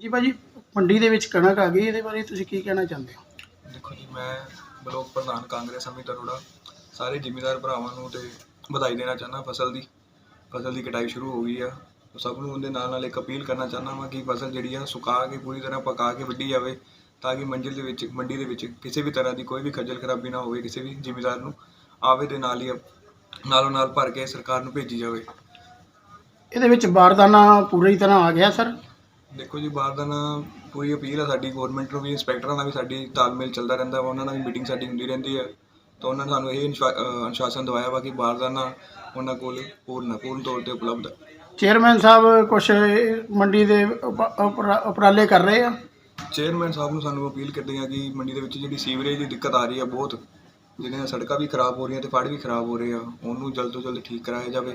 ਜੀ ਭਾਜੀ, ਮੰਡੀ ਦੇ ਵਿੱਚ ਕਣਕ ਆ ਗਈ, ਇਹਦੇ ਬਾਰੇ ਤੁਸੀਂ ਕੀ ਕਹਿਣਾ ਚਾਹੁੰਦੇ ਹੋ? ਦੇਖੋ ਜੀ, ਮੈਂ ਬਲੋਕ ਪ੍ਰਧਾਨ ਕਾਂਗਰਸ ਅਮਿਤ ਅਰੋੜਾ ਸਾਰੇ ਜ਼ਿਮੀਂਦਾਰ ਭਰਾਵਾਂ ਨੂੰ ਤੇ ਵਧਾਈ ਦੇਣਾ ਚਾਹੁੰਦਾ ਫਸਲ ਦੀ। ਫਸਲ ਦੀ ਕਟਾਈ ਸ਼ੁਰੂ ਹੋ ਗਈ ਆ। ਸਭ ਨੂੰ ਉਹਦੇ ਨਾਲ ਨਾਲ ਇੱਕ ਅਪੀਲ ਕਰਨਾ ਚਾਹੁੰਦਾ ਹਾਂ ਕਿ ਫਸਲ ਜਿਹੜੀ ਆ ਸੁਕਾ ਕੇ, ਪੂਰੀ ਤਰ੍ਹਾਂ ਪਕਾ ਕੇ ਵੱਢੀ ਜਾਵੇ, ਤਾਂ ਕਿ ਮੰਜ਼ਿਲ ਦੇ ਵਿੱਚ, ਮੰਡੀ ਦੇ ਵਿੱਚ ਕਿਸੇ ਵੀ ਤਰ੍ਹਾਂ ਦੀ ਕੋਈ ਵੀ ਖੱਜਲ ਖਰਾਬੀ ਨਾ ਹੋਵੇ, ਕਿਸੇ ਵੀ ਜ਼ਿਮੀਂਦਾਰ ਨੂੰ ਆਵੇ ਦੇ ਨਾਲ ਹੀ ਨਾਲੋਂ ਨਾਲ ਭਰ ਕੇ ਸਰਕਾਰ ਨੂੰ ਭੇਜੀ ਜਾਵੇ। ਇਹਦੇ ਵਿੱਚ ਬਾਰਦਾਨਾ ਪੂਰੀ ਤਰ੍ਹਾਂ ਆ ਗਿਆ, ਸਰ? ਦੇਖੋ ਜੀ ਬਾਹਰ ਦਾ ਨਾ ਪੂਰੀ ਅਪੀਲ ਆ ਸਾਡੀ ਗਵਰਨਮੈਂਟ ਨੂੰ ਵੀ ਇੰਸਪੈਕਟਰਾਂ ਨਾਲ ਵੀ ਸਾਡੀ ਤਾਲਮੇਲ ਚੱਲਦਾ ਰਹਿੰਦਾ ਵਾ ਉਹਨਾਂ ਨਾਲ ਵੀ ਮੀਟਿੰਗ ਸਾਡੀ ਹੁੰਦੀ ਰਹਿੰਦੀ ਹੈ ਤਾਂ ਉਹਨਾਂ ਨੇ ਸਾਨੂੰ ਇਹ ਅਹ ਅਨੁਸ਼ਾਸਨ ਦਵਾਇਆ ਵਾ ਕਿ ਬਾਹਰ ਦਾ ਨਾ ਉਹਨਾਂ ਕੋਲ ਪੂਰਨ ਪੂਰਨ ਤੌਰ ਤੇ ਉਪਲਬਧ ਹੈ ਚੇਅਰਮੈਨ ਸਾਹਿਬ ਕੁਝ ਮੰਡੀ ਦੇ ਉਪ- ਉਪਰਾ- ਉਪਰਾਲੇ ਕਰ ਰਹੇ ਆ? ਚੇਅਰਮੈਨ ਸਾਹਿਬ ਨੂੰ ਸਾਨੂੰ ਅਪੀਲ ਕਰਦੇ ਹਾਂ ਕਿ ਮੰਡੀ ਦੇ ਵਿੱਚ ਜਿਹੜੀ ਸੀਵਰੇਜ ਦੀ ਦਿੱਕਤ ਆ ਰਹੀ ਹੈ ਬਹੁਤ ਨਾਲ ਸੜਕਾਂ ਵੀ ਖਰਾਬ ਹੋ ਰਹੀਆਂ ਤੇ ਫੜ ਵੀ ਖਰਾਬ ਹੋ ਰਹੇ ਆ ਉਹਨੂੰ ਜਲਦ ਤੋਂ ਜਲਦ ਠੀਕ ਕਰਾਇਆ ਜਾਵੇ।